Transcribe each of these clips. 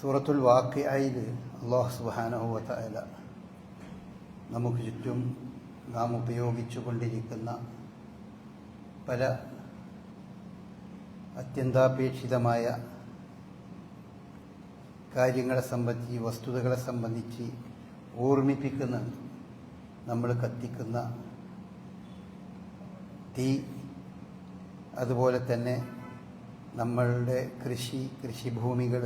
സൂറത്തുൽ വാക്കിയായിൽ അള്ളാഹു സുബാനഹുവല നമുക്ക് ചുറ്റും നാം ഉപയോഗിച്ചു കൊണ്ടിരിക്കുന്ന പല അത്യന്താപേക്ഷിതമായ കാര്യങ്ങളെ സംബന്ധിച്ച് വസ്തുതകളെ സംബന്ധിച്ച് ഓർമ്മിപ്പിക്കുന്ന നമ്മൾ കത്തിക്കുന്ന തീ അതുപോലെ തന്നെ നമ്മളുടെ കൃഷി കൃഷിഭൂമികൾ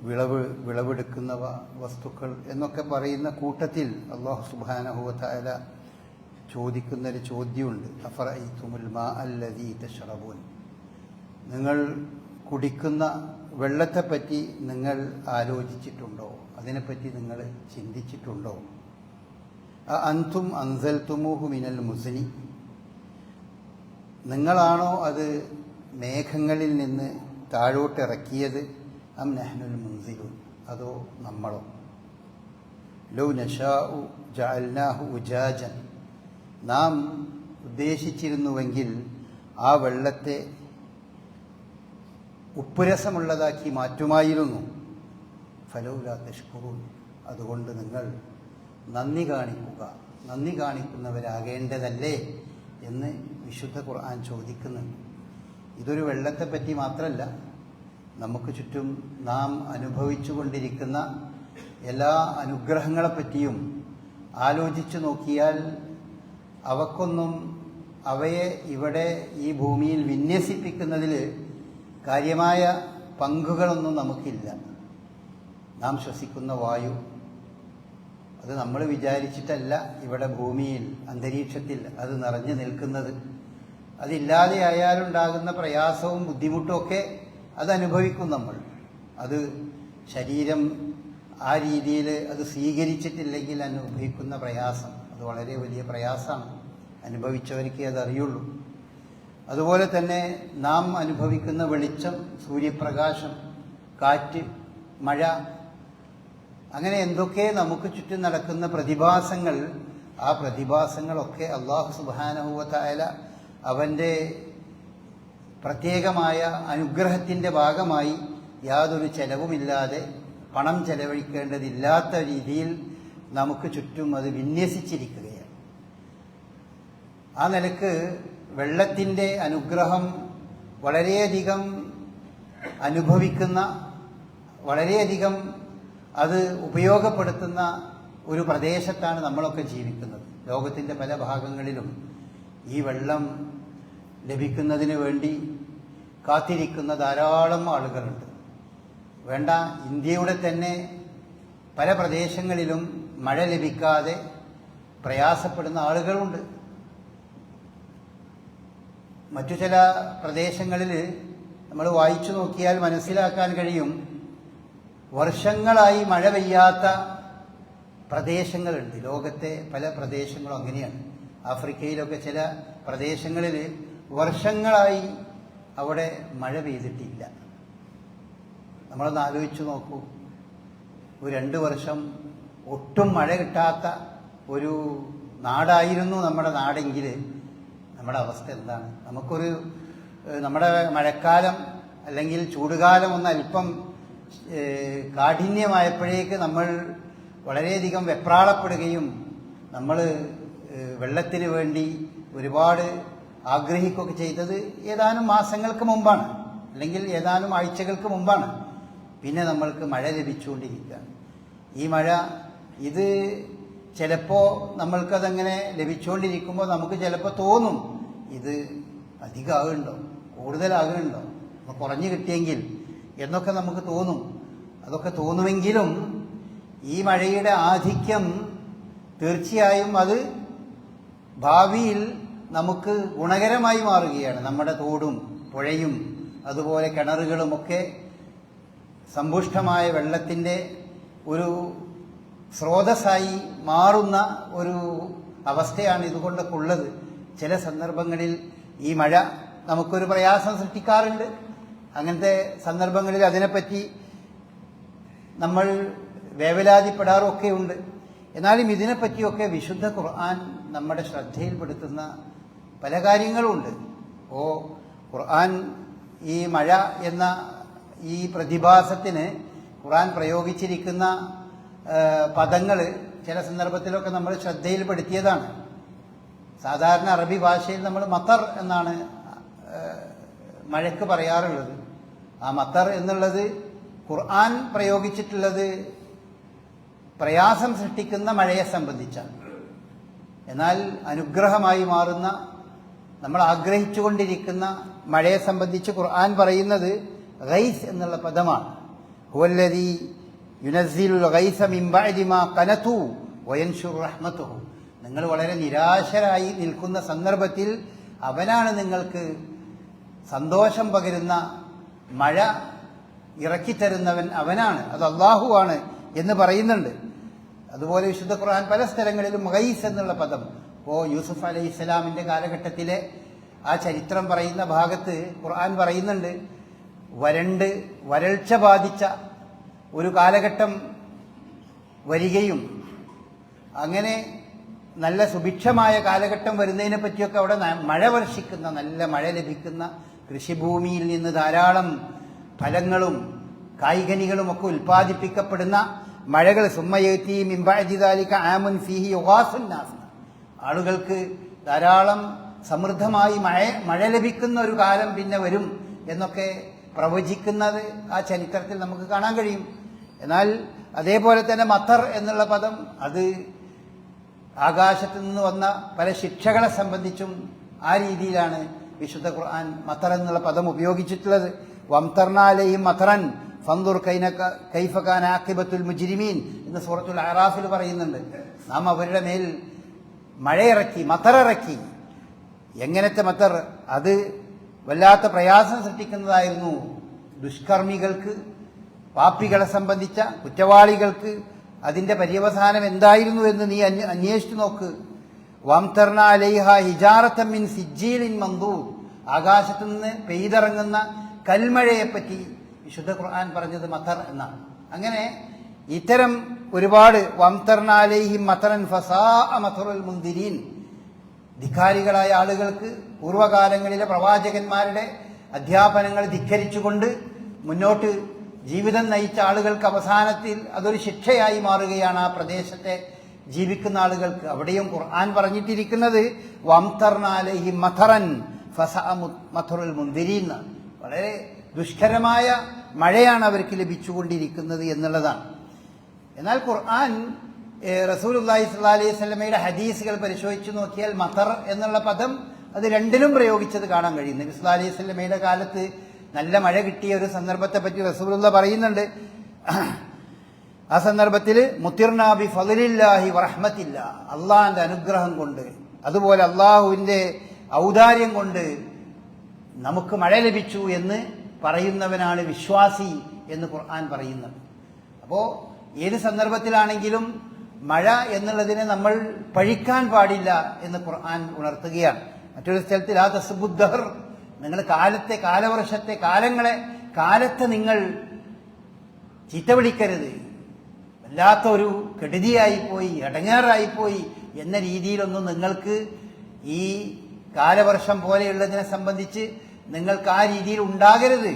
വിളവ് വിളവെടുക്കുന്ന വസ്തുക്കൾ എന്നൊക്കെ പറയുന്ന കൂട്ടത്തിൽ അള്ളാഹു സുബാനഹുവല ചോദിക്കുന്നൊരു ചോദ്യമുണ്ട്. അഫറ തുമുൽ മാ അല്ലതി തഷറബൂൻ? നിങ്ങൾ കുടിക്കുന്ന വെള്ളത്തെപ്പറ്റി നിങ്ങൾ ആലോചിച്ചിട്ടുണ്ടോ? അതിനെപ്പറ്റി നിങ്ങൾ ചിന്തിച്ചിട്ടുണ്ടോ? അന്തും അൻസൽ തുമൂഹു മിനൽ മുസ്നി. നിങ്ങളാണോ അത് മേഘങ്ങളിൽ നിന്ന് താഴോട്ടിറക്കിയത്? അം നഹ്നുൽ മുൻസിലു അതോ നമ്മളോ? ലൗ നഷാഉ ജഅൽനാഹു ഉജാജൻ. നാം ഉദ്ദേശിച്ചിരുന്നുവെങ്കിൽ ആ വെള്ളത്തെ ഉപ്പുരസമുള്ളതാക്കി മാറ്റുമായിരുന്നു. ഫലൗലാ തഷ്കുറൂൻ. അതുകൊണ്ട് നിങ്ങൾ നന്ദി കാണിക്കുക. നന്ദി കാണിക്കുന്നവരാകേണ്ടതല്ലേ എന്ന് വിശുദ്ധ ഖുർആൻ ചോദിക്കുന്നുണ്ട്. ഇതൊരു വെള്ളത്തെപ്പറ്റി മാത്രമല്ല നമുക്ക് ചുറ്റും നാം അനുഭവിച്ചു കൊണ്ടിരിക്കുന്ന എല്ലാ അനുഗ്രഹങ്ങളെപ്പറ്റിയും ആലോചിച്ചു നോക്കിയാൽ അവക്കൊന്നും അവയെ ഇവിടെ ഈ ഭൂമിയിൽ വിന്യസിപ്പിക്കുന്നതിൽ കാര്യമായ പങ്കുകളൊന്നും നമുക്കില്ല. നാം ശ്വസിക്കുന്ന വായു അത് നമ്മൾ വിചാരിച്ചിട്ടല്ല ഇവിടെ ഭൂമിയിൽ അന്തരീക്ഷത്തിൽ അത് നിറഞ്ഞു നിൽക്കുന്നത്. അതില്ലാതെയായാലുണ്ടാകുന്ന പ്രയാസവും ബുദ്ധിമുട്ടും ഒക്കെ അത് അനുഭവിക്കും നമ്മൾ. അത് ശരീരം ആ രീതിയിൽ അത് സ്വീകരിച്ചിട്ടില്ലെങ്കിൽ അനുഭവിക്കുന്ന പ്രയാസം. അത് വളരെ വലിയ പ്രയാസമാണ്. അനുഭവിച്ചവർക്കേ അത് അറിയുള്ളൂ. അതുപോലെ തന്നെ നാം അനുഭവിക്കുന്ന വെളിച്ചം സൂര്യപ്രകാശം കാറ്റ് മഴ അങ്ങനെ എന്തൊക്കെ നമുക്ക് ചുറ്റും നടക്കുന്ന പ്രതിഭാസങ്ങൾ ആ പ്രതിഭാസങ്ങളൊക്കെ അള്ളാഹു സുബാനഹുവായ അവന്റെ പ്രത്യേകമായ അനുഗ്രഹത്തിന്റെ ഭാഗമായി യാതൊരു ചെലവുമില്ലാതെ പണം ചെലവഴിക്കേണ്ടതില്ലാത്ത രീതിയിൽ നമുക്ക് ചുറ്റും അത് വിന്യസിച്ചിരിക്കുകയാണ്. ആ നിലയ്ക്ക് വെള്ളത്തിന്റെ അനുഗ്രഹം വളരെയധികം അനുഭവിക്കുന്ന വളരെയധികം അത് ഉപയോഗപ്പെടുത്തുന്ന ഒരു പ്രദേശത്താണ് നമ്മളൊക്കെ ജീവിക്കുന്നത്. ലോകത്തിന്റെ പല ഭാഗങ്ങളിലും ഈ വെള്ളം ലഭിക്കുന്നതിന് വേണ്ടി കാത്തിരിക്കുന്ന ധാരാളം ആളുകളുണ്ട്. വേണ്ട ഇന്ത്യയുടെ തന്നെ പല പ്രദേശങ്ങളിലും മഴ ലഭിക്കാതെ പ്രയാസപ്പെടുന്ന ആളുകളുണ്ട്. മറ്റു ചില പ്രദേശങ്ങളിൽ നമ്മൾ വായിച്ചു നോക്കിയാൽ മനസ്സിലാക്കാൻ കഴിയും വർഷങ്ങളായി മഴ പെയ്യാത്ത പ്രദേശങ്ങളുണ്ട്. ലോകത്തെ പല പ്രദേശങ്ങളും അങ്ങനെയാണ്. ആഫ്രിക്കയിലൊക്കെ ചില പ്രദേശങ്ങളിൽ വർഷങ്ങളായി അവിടെ മഴ പെയ്തിട്ടില്ല. നമ്മളൊന്ന് ആലോചിച്ചു നോക്കൂ. ഒരു രണ്ട് വർഷം ഒട്ടും മഴ കിട്ടാത്ത ഒരു നാടായിരുന്നു നമ്മുടെ നാടെങ്കിൽ നമ്മുടെ അവസ്ഥ എന്താണ്? നമുക്കൊരു നമ്മുടെ മഴക്കാലം അല്ലെങ്കിൽ ചൂടുകാലം ഒന്ന് അല്പം കാഠിന്യമായപ്പോഴേക്ക് നമ്മൾ വളരെയധികം വെപ്രാളപ്പെടുകയും നമ്മൾ വെള്ളത്തിന് വേണ്ടി ഒരുപാട് ആഗ്രഹിക്കുകയൊക്കെ ചെയ്തത് ഏതാനും മാസങ്ങൾക്ക് മുമ്പാണ്. അല്ലെങ്കിൽ ഏതാനും ആഴ്ചകൾക്ക് മുമ്പാണ്. പിന്നെ നമ്മൾക്ക് മഴ ലഭിച്ചുകൊണ്ടിരിക്കുകയാണ് ഈ മഴ ഇത് ചിലപ്പോൾ നമ്മൾക്കതങ്ങനെ ലഭിച്ചുകൊണ്ടിരിക്കുമ്പോൾ നമുക്ക് ചിലപ്പോൾ തോന്നും ഇത് അധികമാകുന്നുണ്ടോ? കൂടുതലാകുന്നുണ്ടോ? കുറഞ്ഞു കിട്ടിയെങ്കിൽ എന്നൊക്കെ നമുക്ക് തോന്നും. അതൊക്കെ തോന്നുമെങ്കിലും ഈ മഴയുടെ ആധിക്യം തീർച്ചയായും അത് ഭാവിയിൽ നമുക്ക് ഗുണകരമായി മാറുകയാണ്. നമ്മുടെ തോടും പുഴയും അതുപോലെ കിണറുകളുമൊക്കെ സമ്പുഷ്ടമായ വെള്ളത്തിന്റെ ഒരു സ്രോതസ്സായി മാറുന്ന ഒരു അവസ്ഥയാണ് ഇതുകൊണ്ടൊക്കെ ഉള്ളത്. ചില സന്ദർഭങ്ങളിൽ ഈ മഴ നമുക്കൊരു പ്രയാസം സൃഷ്ടിക്കാറുണ്ട്. അങ്ങനത്തെ സന്ദർഭങ്ങളിൽ അതിനെപ്പറ്റി നമ്മൾ വേവലാതിപ്പെടാറൊക്കെയുണ്ട്. എന്നാലും ഇതിനെപ്പറ്റിയൊക്കെ വിശുദ്ധ ഖുർആൻ നമ്മുടെ ശ്രദ്ധയിൽപ്പെടുത്തുന്ന പല കാര്യങ്ങളുമുണ്ട് ഓ ഖുർആൻ ഈ മഴ എന്ന ഈ പ്രതിഭാസത്തിന് ഖുർആൻ പ്രയോഗിച്ചിരിക്കുന്ന പദങ്ങൾ ചില സന്ദർഭത്തിലൊക്കെ നമ്മൾ ശ്രദ്ധയിൽപ്പെടുത്തിയതാണ്. സാധാരണ അറബി ഭാഷയിൽ നമ്മൾ മത്തർ എന്നാണ് മഴയ്ക്ക് പറയാറുള്ളത്. ആ മത്തർ എന്നുള്ളത് ഖുർആൻ പ്രയോഗിച്ചിട്ടുള്ളത് പ്രയാസം സൃഷ്ടിക്കുന്ന മഴയെ സംബന്ധിച്ചാണ്. എന്നാൽ അനുഗ്രഹമായി മാറുന്ന നമ്മൾ ആഗ്രഹിച്ചുകൊണ്ടിരിക്കുന്ന മഴയെ സംബന്ധിച്ച് ഖുർആൻ പറയുന്നത് ഗൈസ് എന്നുള്ള പദമാണ്. ഹുവല്ലരി യുനസീലുൽ ഗൈസ മിൻ കനത്തു വയൻഷു റഹ്മത്തു നിങ്ങൾ വളരെ നിരാശരായി നിൽക്കുന്ന സന്ദർഭത്തിൽ അവനാണ് നിങ്ങൾക്ക് സന്തോഷം പകരുന്ന മഴ ഇറക്കിത്തരുന്നവൻ അവനാണ്. അത് അള്ളാഹുവാണ് എന്ന് പറയുന്നുണ്ട്. അതുപോലെ വിശുദ്ധ ഖുർആൻ പല സ്ഥലങ്ങളിലും ഗൈസ് എന്നുള്ള പദം ഓ യൂസുഫ് അലൈഹി ഇസ്ലാമിന്റെ കാലഘട്ടത്തിലെ ആ ചരിത്രം പറയുന്ന ഭാഗത്ത് ഖുർആൻ പറയുന്നുണ്ട് വരണ്ട് വരൾച്ച ബാധിച്ച ഒരു കാലഘട്ടം വരികയും അങ്ങനെ നല്ല സുഭിക്ഷമായ കാലഘട്ടം വരുന്നതിനെ പറ്റിയൊക്കെ അവിടെ മഴ വർഷിക്കുന്ന നല്ല മഴ ലഭിക്കുന്ന കൃഷിഭൂമിയിൽ നിന്ന് ധാരാളം ഫലങ്ങളും കായികനികളും ഒക്കെ ഉൽപ്പാദിപ്പിക്കപ്പെടുന്ന മഴകൾ. സുമ്മയെത്തി മിമ്പാജിദാലിക്ക ആമുൻ ഫിഹി യുഗാസുന്നാസ് ആളുകൾക്ക് ധാരാളം സമൃദ്ധമായി മഴ മഴ ലഭിക്കുന്ന ഒരു കാലം പിന്നെ വരും എന്നൊക്കെ പ്രവചിക്കുന്നത് ആ ചരിത്രത്തിൽ നമുക്ക് കാണാൻ കഴിയും. എന്നാൽ അതേപോലെ തന്നെ മത്തർ എന്നുള്ള പദം അത് ആകാശത്ത് നിന്ന് വന്ന പല ശിക്ഷകളെ സംബന്ധിച്ചും ആ രീതിയിലാണ് വിശുദ്ധ ഖുർആൻ മത്തർ എന്നുള്ള പദം ഉപയോഗിച്ചിട്ടുള്ളത്. വംതർണാലയും മത്തറൻ ഫന്തുർ കൈന കൈഫഖാൻ ആക്കിബത്തുൽ മുജിരിമീൻ എന്ന് സൂറത്തുൽ ആറാഫിൽ പറയുന്നുണ്ട്. നാം അവരുടെ മേൽ മഴയിറക്കി മത്തറിറക്കി. എങ്ങനത്തെ മത്തർ? അത് വല്ലാത്ത പ്രയാസം സൃഷ്ടിക്കുന്നതായിരുന്നു ദുഷ്കർമ്മികൾക്ക് പാപ്പികളെ സംബന്ധിച്ച കുറ്റവാളികൾക്ക്. അതിന്റെ പര്യവസാനം എന്തായിരുന്നു എന്ന് നീ അന്വ- അന്വേഷിച്ചു നോക്ക്. വംതർണ അലൈഹ ഹിജാറത്തമ്മിൻ സിജ്ജീലിൻ മന്ദൂർ. ആകാശത്തു നിന്ന് പെയ്തിറങ്ങുന്ന കൽമഴയെപ്പറ്റി വിശുദ്ധ ഖുർആൻ പറഞ്ഞത് മത്തർ എന്നാണ്. അങ്ങനെ ഇത്തരം ഒരുപാട് വംതർണാലേഹി മത്തറൻ ഫസാ മത്തറുൽ മുന്തിരീൻ ധിക്കാരികളായ ആളുകൾക്ക് പൂർവകാലങ്ങളിലെ പ്രവാചകന്മാരുടെ അധ്യാപനങ്ങൾ ധിക്കരിച്ചുകൊണ്ട് മുന്നോട്ട് ജീവിതം നയിച്ച ആളുകൾക്ക് അവസാനത്തിൽ അതൊരു ശിക്ഷയായി മാറുകയാണ് ആ പ്രദേശത്തെ ജീവിക്കുന്ന ആളുകൾക്ക്. അവിടെയും ഖുർആൻ പറഞ്ഞിട്ടിരിക്കുന്നത് വംതർനാലഹി മഥറൻ ഫസ മഥറുൽ മുന്തിരീന്ന് വളരെ ദുഷ്കരമായ മഴയാണ് അവർക്ക് ലഭിച്ചുകൊണ്ടിരിക്കുന്നത് എന്നുള്ളതാണ്. എന്നാൽ ഖുർആൻ റസൂൽ അള്ളാഹി സ്വല്ലാ അലൈഹി ഹദീസുകൾ പരിശോധിച്ചു നോക്കിയാൽ മത്തർ എന്നുള്ള പദം അത് രണ്ടിലും പ്രയോഗിച്ചത് കാണാൻ കഴിയും. നബി സ്വല്ലാ അലൈഹി സ്വലമയുടെ കാലത്ത് നല്ല മഴ കിട്ടിയ ഒരു സന്ദർഭത്തെ പറ്റി റസൂലുള്ള പറയുന്നുണ്ട്. ആ സന്ദർഭത്തിൽ മുത്തിർനാബി ഫലില്ലാഹി വറഹ്മത്തില്ല. അള്ളാഹിന്റെ അനുഗ്രഹം കൊണ്ട് അതുപോലെ അള്ളാഹുവിന്റെ ഔദാര്യം കൊണ്ട് നമുക്ക് മഴ ലഭിച്ചു എന്ന് പറയുന്നവനാണ് വിശ്വാസി എന്ന് ഖുർആൻ പറയുന്നത് അപ്പോൾ ഏത് സന്ദർഭത്തിലാണെങ്കിലും മഴ എന്നുള്ളതിനെ നമ്മൾ പഴിക്കാൻ പാടില്ല എന്ന് ഖുർആൻ ഉണർത്തുകയാണ്. മറ്റൊരു സ്ഥലത്തിൽ ആ തസ്ബുദ്ധർ നിങ്ങൾ കാലത്തെ കാലവർഷത്തെ കാലങ്ങളെ കാലത്തെ നിങ്ങൾ ചീത്ത വിളിക്കരുത്. വല്ലാത്ത ഒരു കെടുതിയായിപ്പോയി ഇടങ്ങേറായിപ്പോയി എന്ന രീതിയിലൊന്നും നിങ്ങൾക്ക് ഈ കാലവർഷം പോലെയുള്ളതിനെ സംബന്ധിച്ച് നിങ്ങൾക്ക് ആ രീതിയിൽ ഉണ്ടാകരുത്.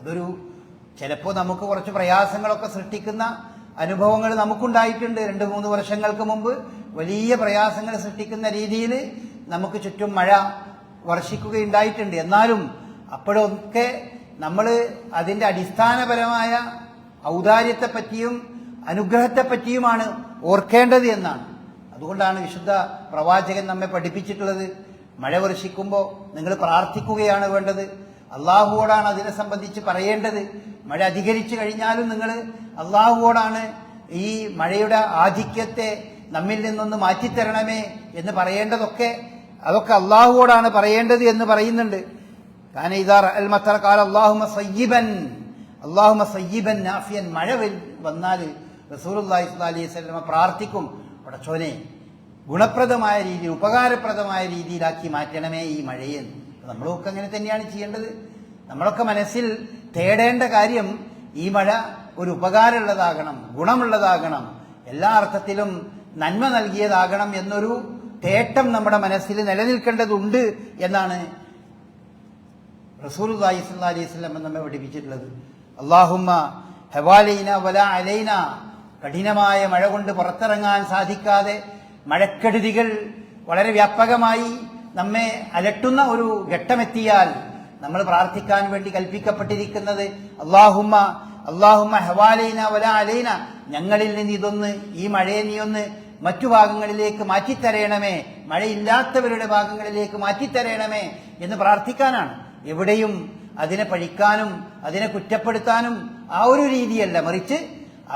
അതൊരു ചിലപ്പോൾ നമുക്ക് കുറച്ച് പ്രയാസങ്ങളൊക്കെ സൃഷ്ടിക്കുന്ന അനുഭവങ്ങൾ നമുക്കുണ്ടായിട്ടുണ്ട്. രണ്ട് മൂന്ന് വർഷങ്ങൾക്ക് മുമ്പ് വലിയ പ്രയാസങ്ങൾ സൃഷ്ടിക്കുന്ന രീതിയിൽ നമുക്ക് ചുറ്റും മഴ വർഷിക്കുകയുണ്ടായിട്ടുണ്ട്. എന്നാലും അപ്പോഴൊക്കെ നമ്മൾ അതിന്റെ അടിസ്ഥാനപരമായ ഔദാര്യത്തെപ്പറ്റിയും അനുഗ്രഹത്തെപ്പറ്റിയുമാണ് ഓർക്കേണ്ടത് എന്നാണ്. അതുകൊണ്ടാണ് വിശുദ്ധ പ്രവാചകൻ നമ്മെ പഠിപ്പിച്ചിട്ടുള്ളത്. മഴ വർഷിക്കുമ്പോൾ നിങ്ങൾ പ്രാർത്ഥിക്കുകയാണ് വേണ്ടത്. അള്ളാഹുവോടാണ് അതിനെ സംബന്ധിച്ച് പറയേണ്ടത്. മഴ അധികരിച്ചു കഴിഞ്ഞാലും നിങ്ങൾ അള്ളാഹുവോടാണ് ഈ മഴയുടെ ആധിക്യത്തെ നമ്മിൽ നിന്നൊന്ന് മാറ്റിത്തരണമേ എന്ന് പറയേണ്ടതൊക്കെ അതൊക്കെ അള്ളാഹുവോടാണ് പറയേണ്ടത് എന്ന് പറയുന്നുണ്ട്. കാരണം ഇതാർ അൽ മത്തറക്കാൽ അള്ളാഹുമ സയ്യിബൻ അള്ളാഹുമ സയ്യിബൻ നാഫിയൻ മഴ വന്നാൽ സ്വല്ലല്ലാഹി അലൈഹി വസല്ലമ പ്രാർത്ഥിക്കും. പടച്ചോനെ ഗുണപ്രദമായ രീതിയിൽ ഉപകാരപ്രദമായ രീതിയിലാക്കി മാറ്റണമേ ഈ മഴയെ നമ്മളൊക്കെ അങ്ങനെ തന്നെയാണ് ചെയ്യേണ്ടത്. നമ്മളൊക്കെ മനസ്സിൽ തേടേണ്ട കാര്യം ഈ മഴ ഒരു ഉപകാരമുള്ളതാകണം ഗുണമുള്ളതാകണം എല്ലാ അർത്ഥത്തിലും നന്മ നൽകിയതാകണം എന്നൊരു തേട്ടം നമ്മുടെ മനസ്സിൽ നിലനിൽക്കേണ്ടതുണ്ട് എന്നാണ് സ്വല്ലല്ലാഹി അലൈഹി വസല്ലം നമ്മെ പഠിപ്പിച്ചിട്ടുള്ളത്. അള്ളാഹുമ്മ ഹവാലൈന വല അലൈന. കഠിനമായ മഴ കൊണ്ട് പുറത്തിറങ്ങാൻ സാധിക്കാതെ മഴക്കെടുതികൾ വളരെ വ്യാപകമായി നമ്മെ അലട്ടുന്ന ഒരു ഘട്ടമെത്തിയാൽ നമ്മൾ പ്രാർത്ഥിക്കാൻ വേണ്ടി കൽപ്പിക്കപ്പെട്ടിരിക്കുന്നത് അള്ളാഹുമ്മ അള്ളാഹുമ്മ ഹവാലൈന വല അലൈന ഞങ്ങളിൽ നിന്ന് ഇതൊന്ന് ഈ മഴയെ നീ ഒന്ന് മറ്റു ഭാഗങ്ങളിലേക്ക് മാറ്റിത്തരയണമേ മഴയില്ലാത്തവരുടെ ഭാഗങ്ങളിലേക്ക് മാറ്റിത്തരയണമേ എന്ന് പ്രാർത്ഥിക്കാനാണ്. എവിടെയും അതിനെ പഴിക്കാനും അതിനെ കുറ്റപ്പെടുത്താനും ആ ഒരു രീതിയല്ല മറിച്ച്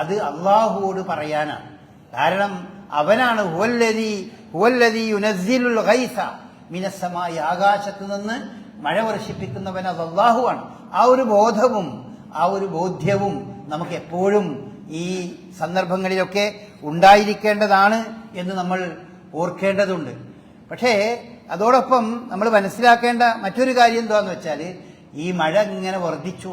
അത് അള്ളാഹുവോട് പറയാനാണ്. കാരണം അവനാണ് ഹുവല്ലതി ഹുവല്ലതി യുനസിലുൽ ഗൈസ മിനസ്സമായി ആകാശത്ത് നിന്ന് മഴ വർഷിപ്പിക്കുന്നവൻ അത് അള്ളാഹുവാണ്. ആ ഒരു ബോധവും ആ ഒരു ബോധ്യവും നമുക്ക് എപ്പോഴും ഈ സന്ദർഭങ്ങളിലൊക്കെ ഉണ്ടായിരിക്കേണ്ടതാണ് എന്ന് നമ്മൾ ഓർക്കേണ്ടതുണ്ട്. പക്ഷേ അതോടൊപ്പം നമ്മൾ മനസ്സിലാക്കേണ്ട മറ്റൊരു കാര്യം എന്താണെന്ന് വെച്ചാൽ ഈ മഴ ഇങ്ങനെ വർദ്ധിച്ചു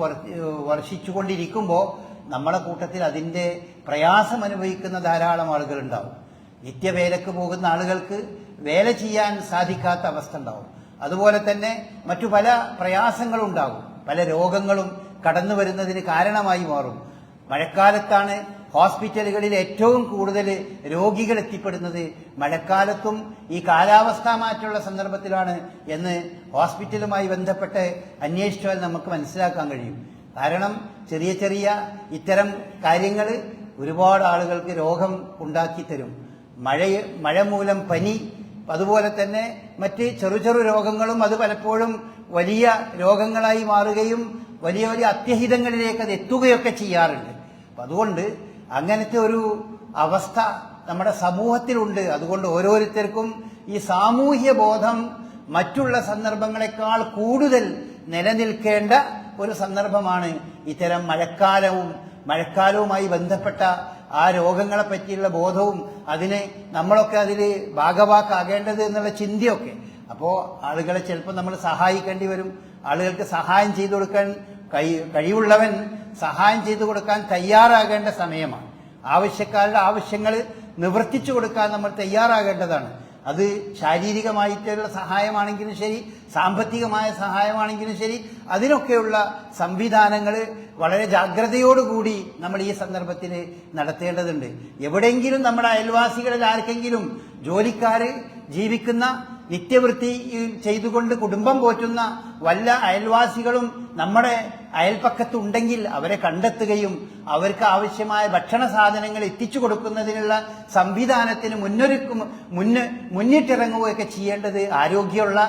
വർഷിച്ചുകൊണ്ടിരിക്കുമ്പോൾ നമ്മുടെ കൂട്ടത്തിൽ അതിന്റെ പ്രയാസം അനുഭവിക്കുന്ന ധാരാളം ആളുകൾ ഉണ്ടാവും. നിത്യവേലക്ക് പോകുന്ന ആളുകൾക്ക് വേല ചെയ്യാൻ സാധിക്കാത്ത അവസ്ഥ ഉണ്ടാവും. അതുപോലെ തന്നെ മറ്റു പല പ്രയാസങ്ങളും ഉണ്ടാകും പല രോഗങ്ങളും കടന്നു വരുന്നതിന് കാരണമായി മാറും. മഴക്കാലത്താണ് ഹോസ്പിറ്റലുകളിൽ ഏറ്റവും കൂടുതൽ രോഗികൾ എത്തിപ്പെടുന്നത് മഴക്കാലത്തും ഈ കാലാവസ്ഥാ മാറ്റമുള്ള സന്ദർഭത്തിലാണ് എന്ന് ഹോസ്പിറ്റലുമായി ബന്ധപ്പെട്ട് അന്വേഷിച്ചാൽ നമുക്ക് മനസ്സിലാക്കാൻ കഴിയും. കാരണം ചെറിയ ചെറിയ ഇത്തരം കാര്യങ്ങൾ ഒരുപാട് ആളുകൾക്ക് രോഗം ഉണ്ടാക്കി തരും. മഴ മഴ മൂലം പനി അതുപോലെ തന്നെ മറ്റ് ചെറു ചെറു രോഗങ്ങളും അത് പലപ്പോഴും വലിയ രോഗങ്ങളായി മാറുകയും വലിയ വലിയ അത്യഹിതങ്ങളിലേക്ക് അത് എത്തുകയൊക്കെ ചെയ്യാറുണ്ട്. അപ്പം അതുകൊണ്ട് അങ്ങനത്തെ ഒരു അവസ്ഥ നമ്മുടെ സമൂഹത്തിലുണ്ട്. അതുകൊണ്ട് ഓരോരുത്തർക്കും ഈ സാമൂഹ്യ ബോധം മറ്റുള്ള സന്ദർഭങ്ങളെക്കാൾ കൂടുതൽ നിലനിൽക്കേണ്ട ഒരു സന്ദർഭമാണ് ഇത്തരം മഴക്കാലവും മഴക്കാലവുമായി ബന്ധപ്പെട്ട ആ രോഗങ്ങളെ പറ്റിയുള്ള ബോധവും അതിന് നമ്മളൊക്കെ അതിൽ ഭാഗവാക്കാകേണ്ടത് എന്നുള്ള ചിന്തയൊക്കെ. അപ്പോൾ ആളുകളെ ചിലപ്പോൾ നമ്മൾ സഹായിക്കേണ്ടി വരും. ആളുകൾക്ക് സഹായം ചെയ്തു കൊടുക്കാൻ കഴി കഴിവുള്ളവൻ സഹായം ചെയ്തു കൊടുക്കാൻ തയ്യാറാകേണ്ട സമയമാണ്. ആവശ്യക്കാരുടെ ആവശ്യങ്ങൾ നിവർത്തിച്ചു കൊടുക്കാൻ നമ്മൾ തയ്യാറാകേണ്ടതാണ്. അത് ശാരീരികമായിട്ടുള്ള സഹായമാണെങ്കിലും ശരി സാമ്പത്തികമായ സഹായമാണെങ്കിലും ശരി അതിനൊക്കെയുള്ള സംവിധാനങ്ങൾ വളരെ ജാഗ്രതയോടുകൂടി നമ്മൾ ഈ സന്ദർഭത്തിൽ നടത്തേണ്ടതുണ്ട്. എവിടെയെങ്കിലും നമ്മുടെ അയൽവാസികളിൽ ആർക്കെങ്കിലും ജോലിക്കാർ ജീവിക്കുന്ന നിത്യവൃത്തി ചെയ്തുകൊണ്ട് കുടുംബം പോറ്റുന്ന വല്ല അയൽവാസികളും നമ്മുടെ അയൽപ്പക്കത്തുണ്ടെങ്കിൽ അവരെ കണ്ടെത്തുകയും അവർക്ക് ആവശ്യമായ ഭക്ഷണ സാധനങ്ങൾ എത്തിച്ചു കൊടുക്കുന്നതിനുള്ള സംവിധാനത്തിന് മുന്നൊരുക്കും മുന്ന് മുന്നിട്ടിറങ്ങുകയൊക്കെ ചെയ്യേണ്ടത് ആരോഗ്യമുള്ള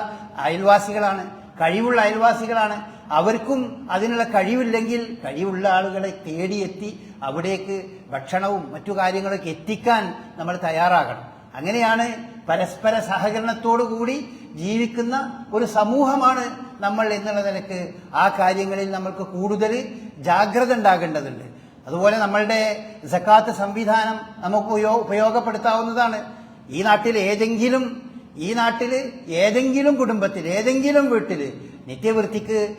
അയൽവാസികളാണ് കഴിവുള്ള അയൽവാസികളാണ്. അവർക്കും അതിനുള്ള കഴിവില്ലെങ്കിൽ കഴിവുള്ള ആളുകളെ തേടിയെത്തി അവിടേക്ക് ഭക്ഷണവും മറ്റു കാര്യങ്ങളൊക്കെ എത്തിക്കാൻ നമ്മൾ തയ്യാറാകണം. അങ്ങനെയാണ് പരസ്പര സഹകരണത്തോടുകൂടി ജീവിക്കുന്ന ഒരു സമൂഹമാണ് നമ്മൾ എന്നുള്ള നിലയ്ക്ക് ആ കാര്യങ്ങളിൽ നമ്മൾക്ക് കൂടുതൽ ജാഗ്രത ഉണ്ടാകേണ്ടതുണ്ട്. അതുപോലെ നമ്മളുടെ സക്കാത്ത് സംവിധാനം നമുക്ക് ഉപയോ- ഉപയോഗപ്പെടുത്താവുന്നതാണ്. ഈ നാട്ടിൽ ഏതെങ്കിലും ഈ നാട്ടിൽ ഏതെങ്കിലും കുടുംബത്തിൽ ഏതെങ്കിലും വീട്ടിൽ നിത്യവൃത്തിക്ക്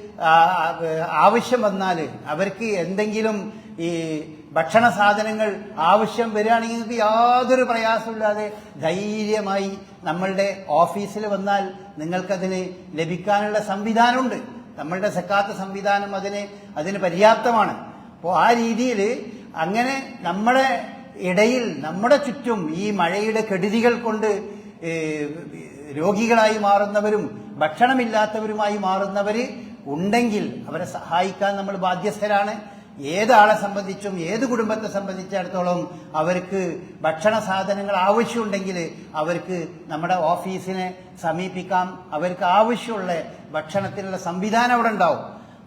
ആവശ്യം വന്നാൽ അവർക്ക് എന്തെങ്കിലും ഈ ഭക്ഷണ സാധനങ്ങൾ ആവശ്യം വരികയാണെങ്കിൽ നിങ്ങൾക്ക് യാതൊരു പ്രയാസമില്ലാതെ ധൈര്യമായി നമ്മളുടെ ഓഫീസിൽ വന്നാൽ നിങ്ങൾക്കതിന് ലഭിക്കാനുള്ള സംവിധാനമുണ്ട്. നമ്മളുടെ സക്കാത്ത സംവിധാനം അതിന് അതിന് പര്യാപ്തമാണ്. അപ്പോൾ ആ രീതിയിൽ അങ്ങനെ നമ്മുടെ ഇടയിൽ നമ്മുടെ ചുറ്റും ഈ മഴയുടെ കെടുതികൾ കൊണ്ട് രോഗികളായി മാറുന്നവരും ഭക്ഷണമില്ലാത്തവരുമായി മാറുന്നവർ ഉണ്ടെങ്കിൽ അവരെ സഹായിക്കാൻ നമ്മൾ ബാധ്യസ്ഥരാണ്. ഏതാളെ സംബന്ധിച്ചും ഏത് കുടുംബത്തെ സംബന്ധിച്ചിടത്തോളം അവർക്ക് ഭക്ഷണ സാധനങ്ങൾ ആവശ്യമുണ്ടെങ്കിൽ അവർക്ക് നമ്മുടെ ഓഫീസിനെ സമീപിക്കാം. അവർക്ക് ആവശ്യമുള്ള ഭക്ഷണത്തിനുള്ള സംവിധാനം അവിടെ ഉണ്ടാവും.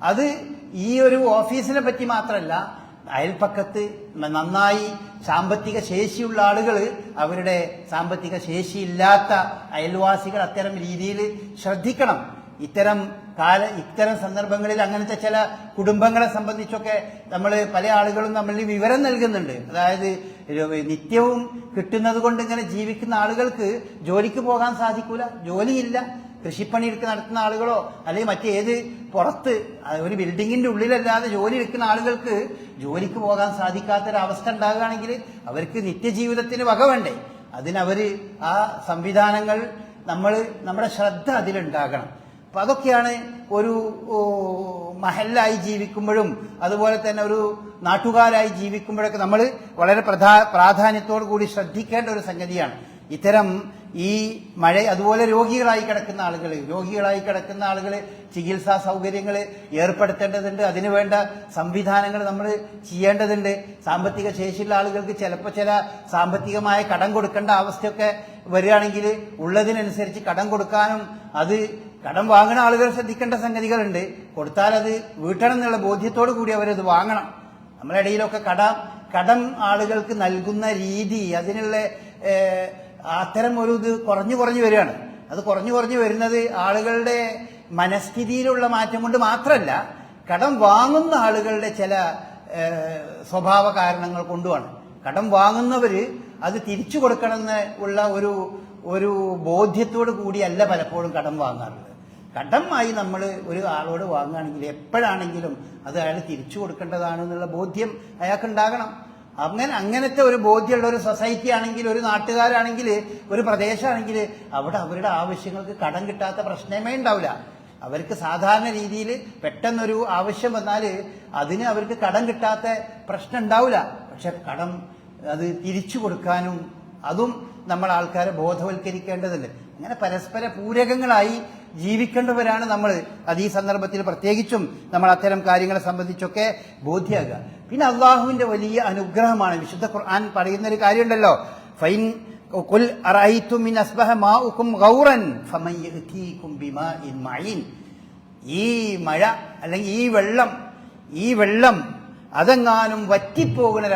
അത് ഈ ഒരു ഓഫീസിനെ പറ്റി മാത്രമല്ല അയൽപ്പക്കത്ത് നന്നായി സാമ്പത്തിക ശേഷിയുള്ള ആളുകൾ അവരുടെ സാമ്പത്തിക ശേഷിയില്ലാത്ത അയൽവാസികൾ അത്തരം രീതിയിൽ ശ്രദ്ധിക്കണം. ഇത്തരം കാല ഇത്തരം സന്ദർഭങ്ങളിൽ അങ്ങനത്തെ ചില കുടുംബങ്ങളെ സംബന്ധിച്ചൊക്കെ നമ്മൾ പല ആളുകളും നമ്മളിൽ വിവരം നൽകുന്നുണ്ട്. അതായത് നിത്യവും കിട്ടുന്നത് കൊണ്ട് ഇങ്ങനെ ജീവിക്കുന്ന ആളുകൾക്ക് ജോലിക്ക് പോകാൻ സാധിക്കൂല ജോലിയില്ല. കൃഷിപ്പണി നടത്തുന്ന ആളുകളോ അല്ലെങ്കിൽ മറ്റേത് പുറത്ത് ഒരു ബിൽഡിങ്ങിന്റെ ഉള്ളിലല്ലാതെ ജോലി എടുക്കുന്ന ആളുകൾക്ക് ജോലിക്ക് പോകാൻ സാധിക്കാത്തൊരവസ്ഥ ഉണ്ടാകുകയാണെങ്കിൽ അവർക്ക് നിത്യജീവിതത്തിന് വക വേണ്ടേ. അതിനവര് ആ സംവിധാനങ്ങൾ നമ്മൾ നമ്മുടെ ശ്രദ്ധ അതിലുണ്ടാകണം. അപ്പൊ അതൊക്കെയാണ് ഒരു മഹലായി ജീവിക്കുമ്പോഴും അതുപോലെ തന്നെ ഒരു നാട്ടുകാരായി ജീവിക്കുമ്പോഴൊക്കെ നമ്മൾ വളരെ പ്രധാ പ്രാധാന്യത്തോടു കൂടി ശ്രദ്ധിക്കേണ്ട ഒരു സംഗതിയാണ്. ഇത്തരം ഈ മഴ അതുപോലെ രോഗികളായി കിടക്കുന്ന ആളുകൾ രോഗികളായി കിടക്കുന്ന ആളുകൾ ചികിത്സാ സൗകര്യങ്ങൾ ഏർപ്പെടുത്തേണ്ടതുണ്ട്. അതിനുവേണ്ട സംവിധാനങ്ങൾ നമ്മൾ ചെയ്യേണ്ടതുണ്ട്. സാമ്പത്തിക ശേഷിയുള്ള ആളുകൾക്ക് ചിലപ്പോൾ ചില സാമ്പത്തികമായ കടം കൊടുക്കേണ്ട അവസ്ഥയൊക്കെ വരികയാണെങ്കിൽ ഉള്ളതിനനുസരിച്ച് കടം കൊടുക്കാനും അത് കടം വാങ്ങുന്ന ആളുകൾ ശ്രദ്ധിക്കേണ്ട സംഗതികളുണ്ട്. കൊടുത്താൽ അത് വീട്ടണം എന്നുള്ള ബോധ്യത്തോടു കൂടി അവരത് വാങ്ങണം. നമ്മുടെ ഇടയിലൊക്കെ കട കടം ആളുകൾക്ക് നൽകുന്ന രീതി അതിനുള്ള അത്തരം ഒരു ഇത് കുറഞ്ഞു കുറഞ്ഞു വരികയാണ്. അത് കുറഞ്ഞു കുറഞ്ഞു വരുന്നത് ആളുകളുടെ മനസ്ഥിതിയിലുള്ള മാറ്റം കൊണ്ട് മാത്രമല്ല കടം വാങ്ങുന്ന ആളുകളുടെ ചില സ്വഭാവ കാരണങ്ങൾ കൊണ്ടുമാണ്. കടം വാങ്ങുന്നവര് അത് തിരിച്ചു കൊടുക്കണമെന്ന് ഉള്ള ഒരു ഒരു ബോധ്യത്തോട് കൂടിയല്ല പലപ്പോഴും കടം വാങ്ങാറുള്ളത്. കടമായി നമ്മൾ ഒരു ആളോട് വാങ്ങുകയാണെങ്കിൽ എപ്പോഴാണെങ്കിലും അത് അയാൾ തിരിച്ചു കൊടുക്കേണ്ടതാണെന്നുള്ള ബോധ്യം അയാൾക്കുണ്ടാകണം. അങ്ങനെ അങ്ങനത്തെ ഒരു ബോധ്യമുള്ള ഒരു സൊസൈറ്റി ആണെങ്കിൽ ഒരു നാട്ടുകാരാണെങ്കിൽ ഒരു പ്രദേശമാണെങ്കിൽ അവിടെ അവരുടെ ആവശ്യങ്ങൾക്ക് കടം കിട്ടാത്ത പ്രശ്നമേ ഉണ്ടാവില്ല. അവർക്ക് സാധാരണ രീതിയിൽ പെട്ടെന്നൊരു ആവശ്യം വന്നാൽ അതിന് അവർക്ക് കടം കിട്ടാത്ത പ്രശ്നം ഉണ്ടാവില്ല. പക്ഷെ കടം അത് തിരിച്ചു കൊടുക്കാനും അതും നമ്മൾ ആൾക്കാരെ ബോധവൽക്കരിക്കേണ്ടതുണ്ട്. അങ്ങനെ പരസ്പര പൂരകങ്ങളായി ജീവിക്കേണ്ടവരാണ് നമ്മൾ. അത് ഈ സന്ദർഭത്തിൽ പ്രത്യേകിച്ചും നമ്മൾ അത്തരം കാര്യങ്ങളെ സംബന്ധിച്ചൊക്കെ ബോധ്യമാകുക പിന്നെ അള്ളാഹുവിന്റെ വലിയ അനുഗ്രഹമാണ്. വിശുദ്ധ ഖുർആൻ പറയുന്ന ഒരു കാര്യമുണ്ടല്ലോ. ഫൈൻ ബിമാഇൻ മഈൻ. ഈ മഴ അല്ലെങ്കിൽ ഈ വെള്ളം ഈ വെള്ളം അതെങ്ങാനും വറ്റിപ്പോകുന്ന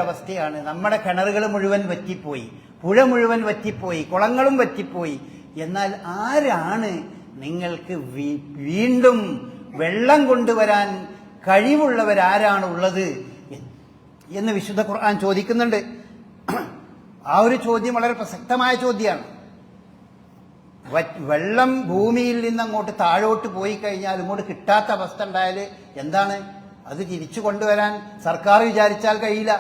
നമ്മുടെ കിണറുകൾ മുഴുവൻ വറ്റിപ്പോയി. പുഴ മുഴുവൻ വറ്റിപ്പോയി. കുളങ്ങളും വറ്റിപ്പോയി. എന്നാൽ ആരാണ് നിങ്ങൾക്ക് വീണ്ടും വെള്ളം കൊണ്ടുവരാൻ കഴിവുള്ളവരാരാണ് ഉള്ളത് എന്ന് വിശുദ്ധ ഖുർആൻ ചോദിക്കുന്നുണ്ട്. ആ ഒരു ചോദ്യം വളരെ പ്രസക്തമായ ചോദ്യമാണ്. വെള്ളം ഭൂമിയിൽ നിന്ന് അങ്ങോട്ട് താഴോട്ട് പോയി കഴിഞ്ഞാൽ ഇങ്ങോട്ട് കിട്ടാത്ത അവസ്ഥ ഉണ്ടായാൽ എന്താണ്? അത് തിരിച്ചു കൊണ്ടുവരാൻ സർക്കാർ വിചാരിച്ചാൽ കഴിയില്ല.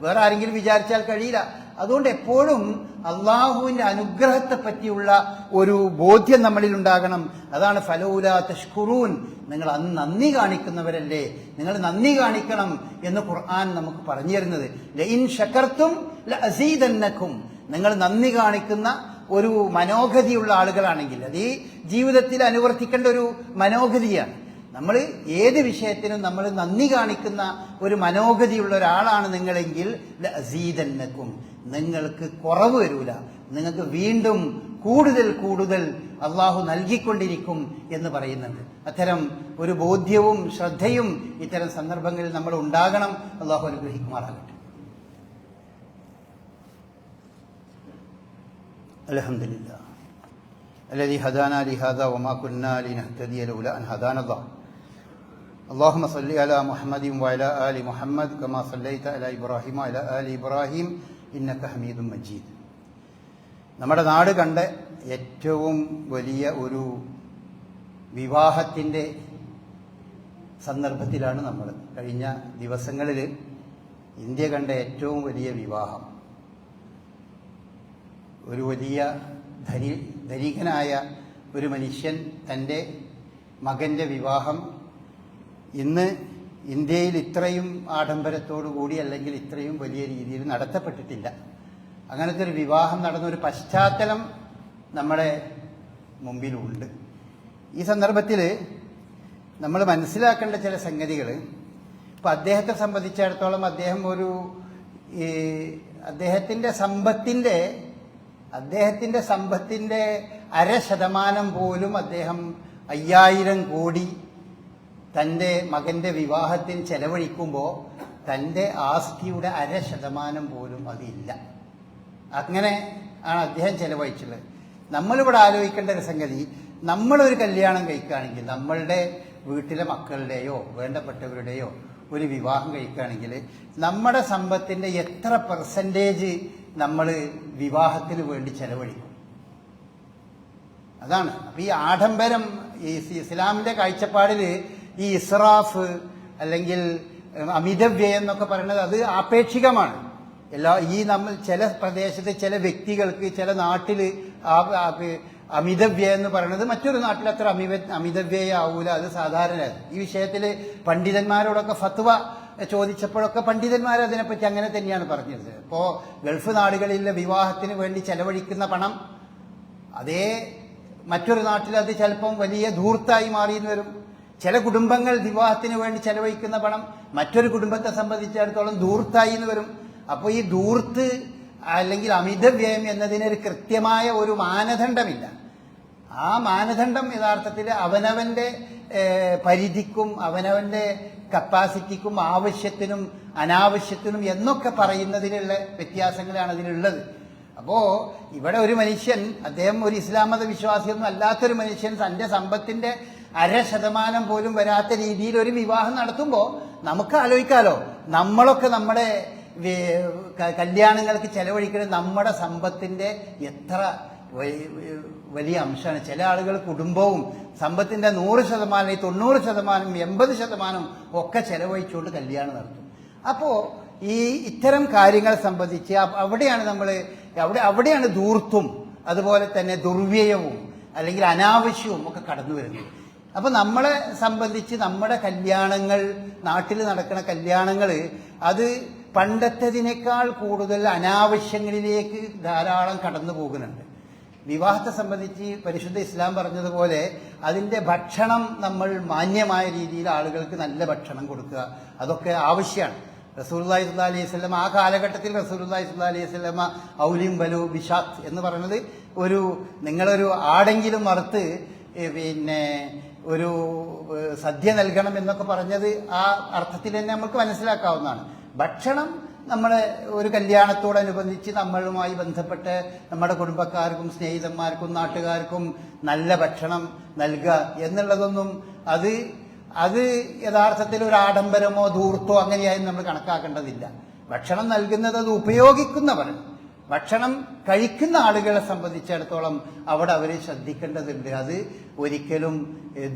വേറെ ആരെങ്കിലും വിചാരിച്ചാൽ കഴിയില്ല. അതുകൊണ്ട് എപ്പോഴും അള്ളാഹുവിന്റെ അനുഗ്രഹത്തെ പറ്റിയുള്ള ഒരു ബോധ്യം നമ്മളിൽ ഉണ്ടാകണം. അതാണ് ഫലൂല തഷ്കുറൂൻ. നിങ്ങൾ അന്ന് നന്ദി കാണിക്കുന്നവരല്ലേ? നിങ്ങൾ നന്ദി കാണിക്കണം എന്ന് ഖുർആൻ നമുക്ക് പറഞ്ഞു തരുന്നത്. ലൈൻ ഷക്കർത്തും അസീതന്നക്കും നിങ്ങൾ നന്ദി കാണിക്കുന്ന ഒരു മനോഗതിയുള്ള ആളുകളാണെങ്കിൽ അത് ഈ ജീവിതത്തിൽ അനുവർത്തിക്കേണ്ട ഒരു മനോഗതിയാണ്. നമ്മൾ ഏത് വിഷയത്തിനും നമ്മൾ നന്ദി കാണിക്കുന്ന ഒരു മനോഗതിയുള്ള ഒരാളാണ് നിങ്ങളെങ്കിൽ അസീതന്നക്കും നിങ്ങൾക്ക് കുറവ് വരൂല. നിങ്ങൾക്ക് വീണ്ടും കൂടുതൽ കൂടുതൽ അള്ളാഹു നൽകിക്കൊണ്ടിരിക്കും എന്ന് പറയുന്നുണ്ട്. അത്തരം ഒരു ബോധ്യവും ശ്രദ്ധയും ഇത്തരം സന്ദർഭങ്ങളിൽ നമ്മൾ ഉണ്ടാകണം. അള്ളാഹു അനുഗ്രഹിക്കുമാറാകട്ടെ. അലഹമില്ല الذي هدانا لهذا وما كنا لنهتدي لولا أن هدانا الله اللهم صل على محمد وعلى آل محمد كما صليت على إبراهيم وعلى آل إبراهيم ഇന്നത്തെ ഹമീദും മജീദ്. നമ്മുടെ നാട് കണ്ട ഏറ്റവും വലിയ ഒരു വിവാഹത്തിന്റെ സന്ദർഭത്തിലാണ് നമ്മൾ. കഴിഞ്ഞ ദിവസങ്ങളിൽ ഇന്ത്യ കണ്ട ഏറ്റവും വലിയ വിവാഹം. ഒരു വലിയ ധനി ധനികനായ ഒരു മനുഷ്യൻ തന്റെ മകന്റെ വിവാഹം ഇന്ന് ഇന്ത്യയിൽ ഇത്രയും ആഡംബരത്തോടു കൂടി അല്ലെങ്കിൽ ഇത്രയും വലിയ രീതിയിൽ നടത്തപ്പെട്ടിട്ടില്ല. അങ്ങനത്തെ ഒരു വിവാഹം നടന്ന ഒരു പശ്ചാത്തലം നമ്മുടെ മുമ്പിലുണ്ട്. ഈ സന്ദർഭത്തിൽ നമ്മൾ മനസ്സിലാക്കേണ്ട ചില സംഗതികൾ ഇപ്പം അദ്ദേഹത്തെ സംബന്ധിച്ചിടത്തോളം അദ്ദേഹം ഒരു ഈ അദ്ദേഹത്തിന്റെ സമ്പത്തിന്റെ അദ്ദേഹത്തിന്റെ സമ്പത്തിന്റെ അര ശതമാനം പോലും അദ്ദേഹം അയ്യായിരം കോടി തന്റെ മകന്റെ വിവാഹത്തിന് ചെലവഴിക്കുമ്പോൾ തന്റെ ആസ്തിയുടെ അര ശതമാനം പോലും അതില്ല. അങ്ങനെ ആണ് അദ്ദേഹം ചെലവഴിച്ചുള്ളത് നമ്മളിവിടെ ആലോചിക്കേണ്ട ഒരു സംഗതി നമ്മളൊരു കല്യാണം കഴിക്കുകയാണെങ്കിൽ നമ്മളുടെ വീട്ടിലെ മക്കളുടെയോ വേണ്ടപ്പെട്ടവരുടെയോ ഒരു വിവാഹം കഴിക്കുകയാണെങ്കിൽ നമ്മുടെ സമ്പത്തിന്റെ എത്ര പെർസെന്റേജ് നമ്മൾ വിവാഹത്തിന് വേണ്ടി ചെലവഴിക്കും? അതാണ്. അപ്പൊ ഈ ആഡംബരം ഈ ഇസ്ലാമിന്റെ കാഴ്ചപ്പാടിൽ ഈ ഇസ്രാഫ് അല്ലെങ്കിൽ അമിതവ്യയം എന്നൊക്കെ പറയുന്നത് അത് ആപേക്ഷികമാണ്. എല്ലാ ഈ നമ്മൾ ചില പ്രദേശത്തെ ചില വ്യക്തികൾക്ക് ചില നാട്ടിൽ അമിതവ്യയം എന്ന് പറയുന്നത് മറ്റൊരു നാട്ടിൽ അത്ര അമിത അമിതവ്യയം ആവൂല അത് സാധാരണ. ഈ വിഷയത്തിൽ പണ്ഡിതന്മാരോടൊക്കെ ഫത്വ ചോദിച്ചപ്പോഴൊക്കെ പണ്ഡിതന്മാർ അതിനെപ്പറ്റി അങ്ങനെ തന്നെയാണ് പറഞ്ഞത്. ഇപ്പോ ഗൾഫ് നാടുകളിലെ വിവാഹത്തിന് വേണ്ടി ചെലവഴിക്കുന്ന പണം അതേ മറ്റൊരു നാട്ടിൽ അത് ചിലപ്പം വലിയ ധൂർത്തായി മാറിയെന്ന് വരും. ചില കുടുംബങ്ങൾ വിവാഹത്തിന് വേണ്ടി ചെലവഴിക്കുന്ന പണം മറ്റൊരു കുടുംബത്തെ സംബന്ധിച്ചിടത്തോളം ദൂർത്തായി എന്ന് വരും. അപ്പോൾ ഈ ദൂർത്ത് അല്ലെങ്കിൽ അമിതവ്യയം എന്നതിനൊരു കൃത്യമായ ഒരു മാനദണ്ഡമില്ല. ആ മാനദണ്ഡം യഥാർത്ഥത്തിൽ അവനവന്റെ പരിധിക്കും അവനവന്റെ കപ്പാസിറ്റിക്കും ആവശ്യത്തിനും അനാവശ്യത്തിനും എന്നൊക്കെ പറയുന്നതിനുള്ള വ്യത്യാസങ്ങളാണ് അതിലുള്ളത്. അപ്പോ ഇവിടെ ഒരു മനുഷ്യൻ അദ്ദേഹം ഒരു ഇസ്ലാം മത വിശ്വാസിയൊന്നും അല്ലാത്തൊരു മനുഷ്യൻ തന്റെ സമ്പത്തിന്റെ അര ശതമാനം പോലും വരാത്ത രീതിയിൽ ഒരു വിവാഹം നടത്തുമ്പോൾ നമുക്ക് ആലോചിക്കാലോ. നമ്മളൊക്കെ നമ്മുടെ കല്യാണങ്ങൾക്ക് ചെലവഴിക്കുന്നത് നമ്മുടെ സമ്പത്തിന്റെ എത്ര വലിയ അംശമാണ്. ചില ആളുകൾ കുടുംബവും സമ്പത്തിന്റെ നൂറ് ശതമാനം തൊണ്ണൂറ് ശതമാനം എൺപത് ശതമാനം ഒക്കെ ചെലവഴിച്ചുകൊണ്ട് കല്യാണം നടത്തും. അപ്പോൾ ഈ ഇത്തരം കാര്യങ്ങൾ സംബന്ധിച്ച് അവിടെയാണ് നമ്മൾ അവിടെ അവിടെയാണ് ധൂർത്തും അതുപോലെ തന്നെ ദുർവ്യയവും അല്ലെങ്കിൽ അനാവശ്യവും ഒക്കെ കടന്നു വരുന്നത്. അപ്പൊ നമ്മളെ സംബന്ധിച്ച് നമ്മുടെ കല്യാണങ്ങൾ നാട്ടിൽ നടക്കുന്ന കല്യാണങ്ങൾ അത് പണ്ടത്തതിനേക്കാൾ കൂടുതൽ അനാവശ്യങ്ങളിലേക്ക് ധാരാളം കടന്നു പോകുന്നുണ്ട്. വിവാഹത്തെ സംബന്ധിച്ച് പരിശുദ്ധ ഇസ്ലാം പറഞ്ഞതുപോലെ അതിന്റെ ഭക്ഷണം നമ്മൾ മാന്യമായ രീതിയിൽ ആളുകൾക്ക് നല്ല ഭക്ഷണം കൊടുക്കുക അതൊക്കെ ആവശ്യമാണ്. റസൂർലായി സുല്ലാ അലൈഹി സ്വലം ആ കാലഘട്ടത്തിൽ റസൂർലായി സുല്ലാ അലൈഹി സ്വലമ ഔലിം ബലു ബിഷാത്ത് എന്ന് പറയുന്നത് ഒരു നിങ്ങളൊരു ആടെങ്കിലും മറുത്ത് പിന്നെ ഒരു സദ്യ നൽകണം എന്നൊക്കെ പറഞ്ഞത് ആ അർത്ഥത്തിൽ തന്നെ നമുക്ക് മനസ്സിലാക്കാവുന്നതാണ്. ഭക്ഷണം നമ്മൾ ഒരു കല്യാണത്തോടനുബന്ധിച്ച് നമ്മളുമായി ബന്ധപ്പെട്ട് നമ്മുടെ കുടുംബക്കാർക്കും സ്നേഹിതന്മാർക്കും നാട്ടുകാർക്കും നല്ല ഭക്ഷണം നൽകുക എന്നുള്ളതൊന്നും അത് അത് യഥാർത്ഥത്തിൽ ഒരു ആഡംബരമോ ധൂർത്തോ അങ്ങനെയായി നമ്മൾ കണക്കാക്കേണ്ടതില്ല. ഭക്ഷണം നൽകുന്നത് അത് ഉപയോഗിക്കുന്നവർ ഭക്ഷണം കഴിക്കുന്ന ആളുകളെ സംബന്ധിച്ചിടത്തോളം അവിടെ അവരെ ശ്രദ്ധിക്കേണ്ടതുണ്ട്. അത് ഒരിക്കലും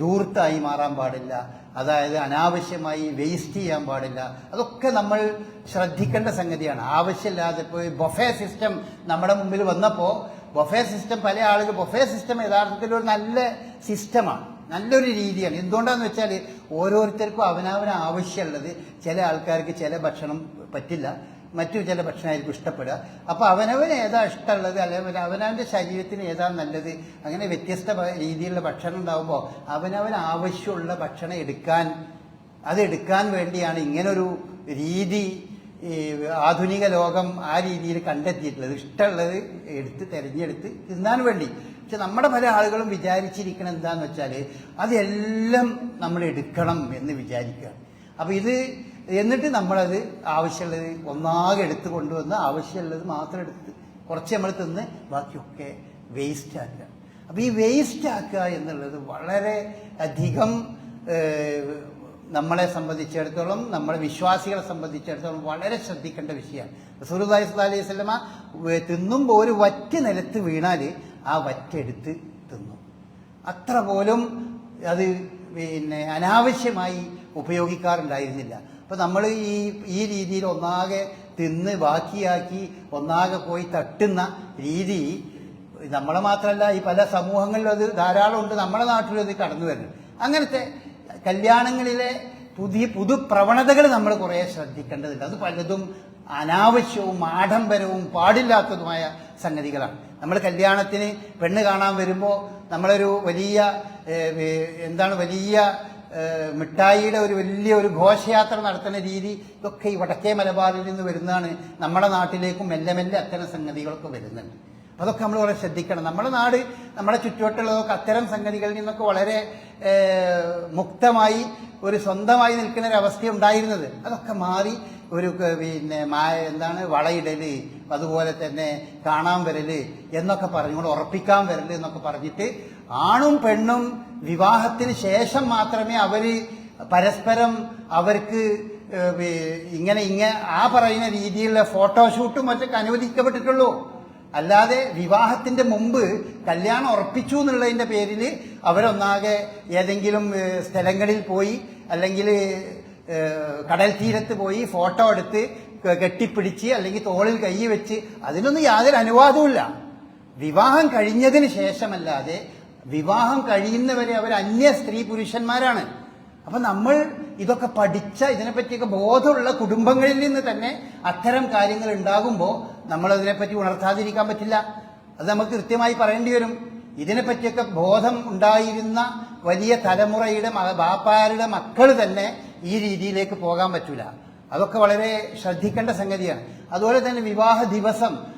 ദൂർത്തായി മാറാൻ പാടില്ല. അതായത് അനാവശ്യമായി വേസ്റ്റ് ചെയ്യാൻ പാടില്ല. അതൊക്കെ നമ്മൾ ശ്രദ്ധിക്കേണ്ട സംഗതിയാണ്. ആവശ്യമില്ലാതെ ഇപ്പോൾ ബൊഫേ സിസ്റ്റം നമ്മുടെ മുമ്പിൽ വന്നപ്പോൾ ബൊഫേ സിസ്റ്റം പല ആളുകൾ ബൊഫേ സിസ്റ്റം യഥാർത്ഥത്തിൽ ഒരു നല്ല സിസ്റ്റമാണ് നല്ലൊരു രീതിയാണ്. എന്തുകൊണ്ടാണെന്ന് വെച്ചാൽ ഓരോരുത്തർക്കും അവനവന് ആവശ്യമുള്ളത്. ചില ആൾക്കാർക്ക് ചില ഭക്ഷണം പറ്റില്ല. മറ്റു ചില ഭക്ഷണമായിരിക്കും ഇഷ്ടപ്പെടുക. അപ്പോൾ അവനവന് ഏതാ ഇഷ്ടമുള്ളത്? അല്ലെങ്കിൽ അവനവന്റെ ശരീരത്തിന് ഏതാ നല്ലത്? അങ്ങനെ വ്യത്യസ്ത രീതിയിലുള്ള ഭക്ഷണം ഉണ്ടാകുമ്പോൾ അവനവൻ ആവശ്യമുള്ള ഭക്ഷണം എടുക്കാൻ അതെടുക്കാൻ വേണ്ടിയാണ് ഇങ്ങനൊരു രീതി ഈ ആധുനിക ലോകം ആ രീതിയിൽ കണ്ടെത്തിയിട്ടുള്ളത്. ഇഷ്ടമുള്ളത് എടുത്ത് തിരഞ്ഞെടുത്ത് തിന്നാൻ വേണ്ടി. പക്ഷെ നമ്മുടെ പല ആളുകളും വിചാരിച്ചിരിക്കണം എന്താന്ന് വെച്ചാൽ അതെല്ലാം നമ്മൾ എടുക്കണം എന്ന് വിചാരിക്കുക. അപ്പോൾ ഇത് എന്നിട്ട് നമ്മളത് ആവശ്യമുള്ളത് ഒന്നാകെ എടുത്ത് കൊണ്ടുവന്ന് ആവശ്യമുള്ളത് മാത്രം എടുത്ത് കുറച്ച് നമ്മൾ തിന്ന് ബാക്കിയൊക്കെ വേസ്റ്റ് ആക്കുക. അപ്പൊ ഈ വേസ്റ്റ് ആക്കുക എന്നുള്ളത് വളരെ അധികം നമ്മളെ സംബന്ധിച്ചിടത്തോളം നമ്മളെ വിശ്വാസികളെ സംബന്ധിച്ചിടത്തോളം വളരെ ശ്രദ്ധിക്കേണ്ട വിഷയമാണ്. റസൂലുള്ളാഹി സ്വല്ലല്ലാഹി അലൈഹി വസല്ലമ വേ- തിന്നുമ്പോൾ ഒരു വറ്റ് നിലത്ത് വീണാൽ ആ വറ്റെടുത്ത് തിന്നും. അത്ര പോലും അത് പിന്നെ അനാവശ്യമായി ഉപയോഗിക്കാറുണ്ടായിരുന്നില്ല. അപ്പൊ നമ്മൾ ഈ ഈ രീതിയിൽ ഒന്നാകെ തിന്ന് ബാക്കിയാക്കി ഒന്നാകെ പോയി തട്ടുന്ന രീതി നമ്മളെ മാത്രമല്ല ഈ പല സമൂഹങ്ങളിലും അത് ധാരാളം ഉണ്ട്. നമ്മുടെ നാട്ടിലും അത് കടന്നു വരുന്നുണ്ട് അങ്ങനത്തെ കല്യാണങ്ങളിലെ പുതിയ പുതു പ്രവണതകൾ നമ്മൾ കുറേ ശ്രദ്ധിക്കേണ്ടതുണ്ട്. അത് പലതും അനാവശ്യവും ആഡംബരവും പാടില്ലാത്തതുമായ സംഗതികളാണ്. നമ്മൾ കല്യാണത്തിന് പെണ്ണ് കാണാൻ വരുമ്പോൾ നമ്മളൊരു വലിയ എന്താണ് വലിയ മിഠായിയുടെ ഒരു വലിയ ഒരു ഘോഷയാത്ര നടത്തുന്ന രീതി ഇതൊക്കെ ഈ വടക്കേ മലബാറിൽ നിന്ന് വരുന്നതാണ്. നമ്മുടെ നാട്ടിലേക്കും മെല്ലെ മെല്ലെ അത്തരം സംഗതികളൊക്കെ വരുന്നുണ്ട്. അതൊക്കെ നമ്മൾ വളരെ ശ്രദ്ധിക്കണം. നമ്മുടെ നാട് നമ്മുടെ ചുറ്റുവട്ടുള്ളതൊക്കെ അത്തരം സംഗതികളിൽ നിന്നൊക്കെ വളരെ മുക്തമായി ഒരു സ്വന്തമായി നിൽക്കുന്ന ഒരു അവസ്ഥ ഉണ്ടായിരുന്നത്. അതൊക്കെ മാറി ഒരു പിന്നെ മായ എന്താണ് വളയിടൽ അതുപോലെ തന്നെ കാണാൻ വരൽ എന്നൊക്കെ പറഞ്ഞുകൊണ്ട് ഉറപ്പിക്കാൻ വരൽ എന്നൊക്കെ പറഞ്ഞിട്ട് ആണും പെണ്ണും വിവാഹത്തിന് ശേഷം മാത്രമേ അവർ പരസ്പരം അവർക്ക് ഇങ്ങനെ ഇങ്ങനെ ആ പറയുന്ന രീതിയിലുള്ള ഫോട്ടോഷൂട്ടും മറ്റൊക്കെ അനുവദിക്കപ്പെട്ടിട്ടുള്ളൂ. അല്ലാതെ വിവാഹത്തിന്റെ മുമ്പ് കല്യാണം ഉറപ്പിച്ചു എന്നുള്ളതിന്റെ പേരിൽ അവരൊന്നാകെ ഏതെങ്കിലും സ്ഥലങ്ങളിൽ പോയി അല്ലെങ്കിൽ കടൽ തീരത്ത് പോയി ഫോട്ടോ എടുത്ത് കെട്ടിപ്പിടിച്ച് അല്ലെങ്കിൽ തോളിൽ കൈ വെച്ച് അതിനൊന്നും യാതൊരു അനുവാദവുമില്ല വിവാഹം കഴിഞ്ഞതിന് ശേഷമല്ലാതെ വിവാഹം കഴിയുന്നവരെ അവർ അന്യ സ്ത്രീ പുരുഷന്മാരാണ്. അപ്പൊ നമ്മൾ ഇതൊക്കെ പഠിച്ച ഇതിനെപ്പറ്റിയൊക്കെ ബോധമുള്ള കുടുംബങ്ങളിൽ നിന്ന് തന്നെ അത്തരം കാര്യങ്ങൾ ഉണ്ടാകുമ്പോൾ നമ്മൾ അതിനെപ്പറ്റി ഉണർത്താതിരിക്കാൻ പറ്റില്ല. അത് നമുക്ക് കൃത്യമായി പറയേണ്ടി വരും. ഇതിനെപ്പറ്റിയൊക്കെ ബോധം ഉണ്ടായിരുന്ന വലിയ തലമുറയുടെ ബാപ്പാരുടെ മക്കൾ തന്നെ ഈ രീതിയിലേക്ക് പോകാൻ പറ്റൂല. അതൊക്കെ വളരെ ശ്രദ്ധിക്കേണ്ട സംഗതിയാണ്. അതുപോലെ തന്നെ വിവാഹ ദിവസം.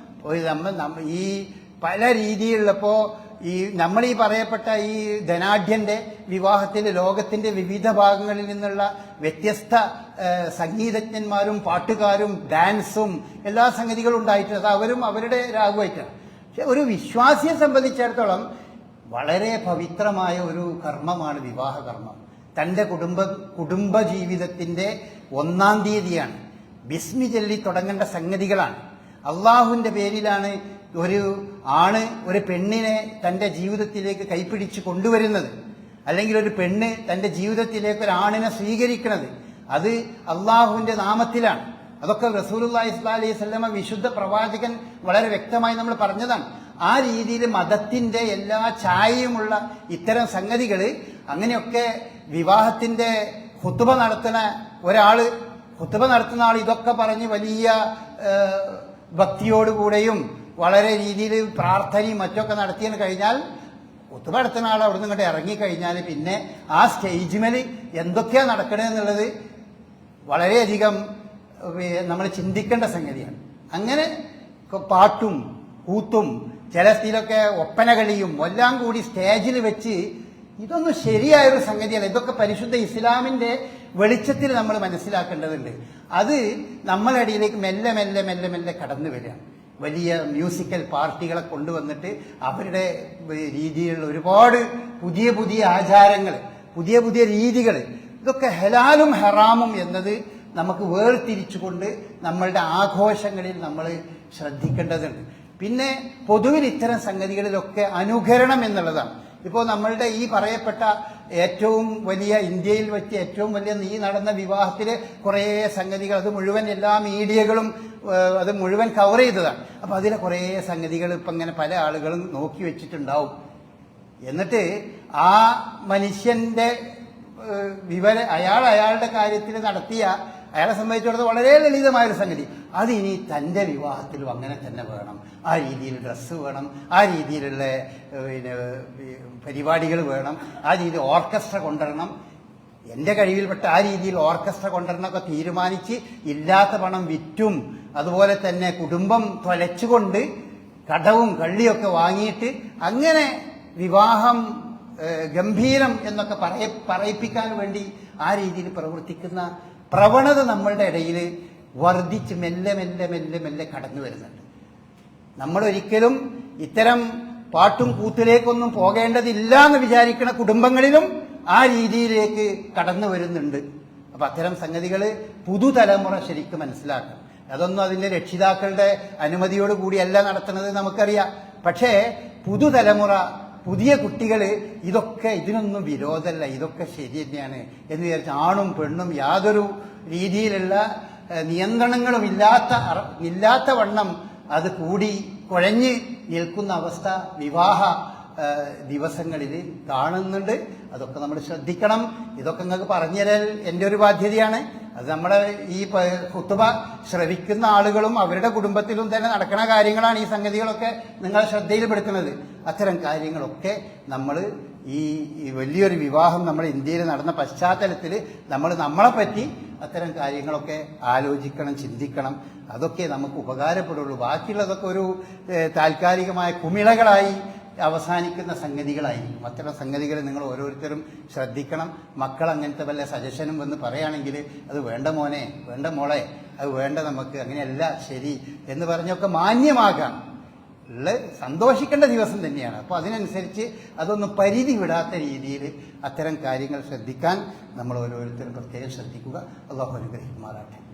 ഈ പല രീതിയിലുള്ളപ്പോ ഈ നമ്മൾ ഈ പറയപ്പെട്ട ഈ ധനാഢ്യന്റെ വിവാഹത്തിൽ ലോകത്തിന്റെ വിവിധ ഭാഗങ്ങളിൽ നിന്നുള്ള വ്യത്യസ്ത സംഗീതജ്ഞന്മാരും പാട്ടുകാരും ഡാൻസും എല്ലാ സംഗതികളും ഉണ്ടായിട്ടുണ്ട്. അവരും അവരുടെ രാഗമായിട്ടാണ് പക്ഷെ ഒരു വിശ്വാസിയെ സംബന്ധിച്ചിടത്തോളം വളരെ പവിത്രമായ ഒരു കർമ്മമാണ് വിവാഹ കർമ്മം തന്റെ കുടുംബ കുടുംബ ജീവിതത്തിന്റെ ഒന്നാം തീയതിയാണ്. ബിസ്മി ചൊല്ലി തുടങ്ങേണ്ട സംഗതികളാണ്. അള്ളാഹുവിന്റെ പേരിലാണ് ഒരു ആണ് ഒരു പെണ്ണിനെ തന്റെ ജീവിതത്തിലേക്ക് കൈപ്പിടിച്ച് കൊണ്ടുവരുന്നത്. അല്ലെങ്കിൽ ഒരു പെണ്ണ് തന്റെ ജീവിതത്തിലേക്ക് ഒരു ആണിനെ സ്വീകരിക്കുന്നത് അത് അള്ളാഹുവിന്റെ നാമത്തിലാണ്. അതൊക്കെ റസൂലുള്ളാഹി സ്വല്ലല്ലാഹി അലൈഹി വസല്ലമ വിശുദ്ധ പ്രവാചകൻ വളരെ വ്യക്തമായി നമ്മൾ പറഞ്ഞതാണ്. ആ രീതിയിൽ മതത്തിന്റെ എല്ലാ ഛായയുമുള്ള ഇത്തരം സംഗതികൾ അങ്ങനെയൊക്കെ വിവാഹത്തിന്റെ ഹുത്തുബ നടത്തുന്ന ഒരാൾ ഹുത്തുബ നടത്തുന്ന ആൾ ഇതൊക്കെ പറഞ്ഞ് വലിയ ഭക്തിയോടുകൂടെയും വളരെ രീതിയിൽ പ്രാർത്ഥനയും മറ്റൊക്കെ നടത്തിയെന്ന് കഴിഞ്ഞാൽ ഒത്തുപ നടത്തുന്ന ആൾ അവിടെ നിന്ന് ഇങ്ങോട്ട് ഇറങ്ങിക്കഴിഞ്ഞാൽ പിന്നെ ആ സ്റ്റേജിമേൽ എന്തൊക്കെയാണ് നടക്കണമെന്നുള്ളത് വളരെയധികം നമ്മൾ ചിന്തിക്കേണ്ട സംഗതിയാണ്. അങ്ങനെ പാട്ടും കൂത്തും ചില സ്ഥിതിയിലൊക്കെ ഒപ്പനകളിയും എല്ലാം കൂടി സ്റ്റേജിൽ വെച്ച് ഇതൊന്നും ശരിയായൊരു സംഗതിയല്ല. ഇതൊക്കെ പരിശുദ്ധ ഇസ്ലാമിന്റെ വെളിച്ചത്തിൽ നമ്മൾ മനസ്സിലാക്കേണ്ടതുണ്ട്. അത് നമ്മളിടയിലേക്ക് മെല്ലെ മെല്ലെ മെല്ലെ മെല്ലെ കടന്നു വരികയാണ്. വലിയ മ്യൂസിക്കൽ പാർട്ടികളെ കൊണ്ടുവന്നിട്ട് അവരുടെ രീതിയിലുള്ള ഒരുപാട് പുതിയ പുതിയ ആചാരങ്ങൾ പുതിയ പുതിയ രീതികൾ ഇതൊക്കെ ഹലാലും ഹറാമും എന്നത് നമുക്ക് വേർതിരിച്ചുകൊണ്ട് നമ്മളുടെ ആഘോഷങ്ങളിൽ നമ്മൾ ശ്രദ്ധിക്കേണ്ടതുണ്ട്. പിന്നെ പൊതുവിൽ ഇത്തരം സംഗതികളിലൊക്കെ അനുകരണം എന്നുള്ളതാണ്. ഇപ്പോൾ നമ്മളുടെ ഈ പറയപ്പെട്ട ഏറ്റവും വലിയ ഇന്ത്യയിൽ വെച്ച് ഏറ്റവും വലിയ നീ നടന്ന വിവാഹത്തിലെ കുറേ സംഗതികൾ അത് മുഴുവൻ എല്ലാ മീഡിയകളും അത് മുഴുവൻ കവർ ചെയ്തതാണ്. അപ്പൊ അതിലെ കുറേ സംഗതികൾ ഇപ്പം ഇങ്ങനെ പല ആളുകളും നോക്കി വെച്ചിട്ടുണ്ടാവും. എന്നിട്ട് ആ മനുഷ്യന്റെ വിവര അയാൾ അയാളുടെ കാര്യത്തിൽ നടത്തിയ അയാളെ സംബന്ധിച്ചിടത്തോളം വളരെ ലളിതമായൊരു സംഗതി. അത് ഇനി തന്റെ വിവാഹത്തിലും അങ്ങനെ തന്നെ വേണം. ആ രീതിയിൽ ഡ്രസ്സ് വേണം. ആ രീതിയിലുള്ള പിന്നെ പരിപാടികൾ വേണം. ആ രീതിയിൽ ഓർക്കസ്ട്ര കൊണ്ടുവരണം. എന്റെ കഴിവിൽപ്പെട്ട ആ രീതിയിൽ ഓർക്കസ്ട്ര കൊണ്ടുവരണമൊക്കെ തീരുമാനിച്ച് ഇല്ലാത്ത പണം വിറ്റും. അതുപോലെ തന്നെ കുടുംബം തൊലച്ചുകൊണ്ട് കടവും കള്ളിയൊക്കെ വാങ്ങിയിട്ട് അങ്ങനെ വിവാഹം ഗംഭീരം എന്നൊക്കെ പറയ പറയിപ്പിക്കാൻ വേണ്ടി ആ രീതിയിൽ പ്രവർത്തിക്കുന്ന പ്രവണത നമ്മളുടെ ഇടയിൽ വർദ്ധിച്ച് മെല്ലെ മെല്ലെ മെല്ലെ മെല്ലെ കടന്നു വരുന്നുണ്ട്. നമ്മളൊരിക്കലും ഇത്തരം പാട്ടും കൂത്തിലേക്കൊന്നും പോകേണ്ടതില്ല എന്ന് വിചാരിക്കുന്ന കുടുംബങ്ങളിലും ആ രീതിയിലേക്ക് കടന്നു വരുന്നുണ്ട്. അപ്പൊ അത്തരം സംഗതികൾ പുതുതലമുറ ശരിക്കും മനസ്സിലാക്കണം അതൊന്നും അതിന്റെ രക്ഷിതാക്കളുടെ അനുമതിയോട് കൂടിയല്ല നടത്തുന്നത് നമുക്കറിയാം. പക്ഷേ പുതുതലമുറ പുതിയ കുട്ടികൾ ഇതൊക്കെ ഇതിനൊന്നും വിരോധമല്ല ഇതൊക്കെ ശരി തന്നെയാണ് എന്ന് വിചാരിച്ച് ആണും പെണ്ണും യാതൊരു രീതിയിലുള്ള നിയന്ത്രണങ്ങളും ഇല്ലാത്ത ഇല്ലാത്ത വണ്ണം അത് കൂടി കുഴഞ്ഞ് നിൽക്കുന്ന അവസ്ഥ വിവാഹ ദിവസങ്ങളിൽ കാണുന്നുണ്ട്. അതൊക്കെ നമ്മൾ ശ്രദ്ധിക്കണം. ഇതൊക്കെ നിങ്ങൾക്ക് പറഞ്ഞു തരാൻ എന്റെ ഒരു ബാധ്യതയാണ്. അത് നമ്മുടെ ഈ കുത്തുബ ശ്രവിക്കുന്ന ആളുകളും അവരുടെ കുടുംബത്തിലും തന്നെ നടക്കുന്ന കാര്യങ്ങളാണ് ഈ സംഗതികളൊക്കെ നിങ്ങളെ ശ്രദ്ധയിൽപ്പെടുത്തുന്നത്. അത്തരം കാര്യങ്ങളൊക്കെ നമ്മൾ ഈ വലിയൊരു വിവാഹം നമ്മൾ ഇന്ത്യയിൽ നടന്ന പശ്ചാത്തലത്തിൽ നമ്മൾ നമ്മളെ പറ്റി അത്തരം കാര്യങ്ങളൊക്കെ ആലോചിക്കണം ചിന്തിക്കണം. അതൊക്കെ നമുക്ക് ഉപകാരപ്പെടുള്ളൂ. ബാക്കിയുള്ളതൊക്കെ ഒരു താൽക്കാലികമായ കുമിളകളായി അവസാനിക്കുന്ന സംഗതികളായിരിക്കും. അത്തരം സംഗതികൾ നിങ്ങൾ ഓരോരുത്തരും ശ്രദ്ധിക്കണം. മക്കൾ അങ്ങനത്തെ വല്ല സജഷനും വന്ന് പറയുകയാണെങ്കിൽ അത് വേണ്ട മോനെ വേണ്ട മോളെ അത് വേണ്ട നമുക്ക് അങ്ങനെയല്ല ശരി എന്ന് പറഞ്ഞൊക്കെ മാന്യമാകാം. ഉള്ള സന്തോഷിക്കേണ്ട ദിവസം തന്നെയാണ്. അപ്പോൾ അതിനനുസരിച്ച് അതൊന്നും പരിധി വിടാത്ത രീതിയിൽ അത്തരം കാര്യങ്ങൾ ശ്രദ്ധിക്കാൻ നമ്മൾ ഓരോരുത്തരും പ്രത്യേകം ശ്രദ്ധിക്കുക. അള്ളാഹു അനുഗ്രഹിക്കുമാറാട്ടെ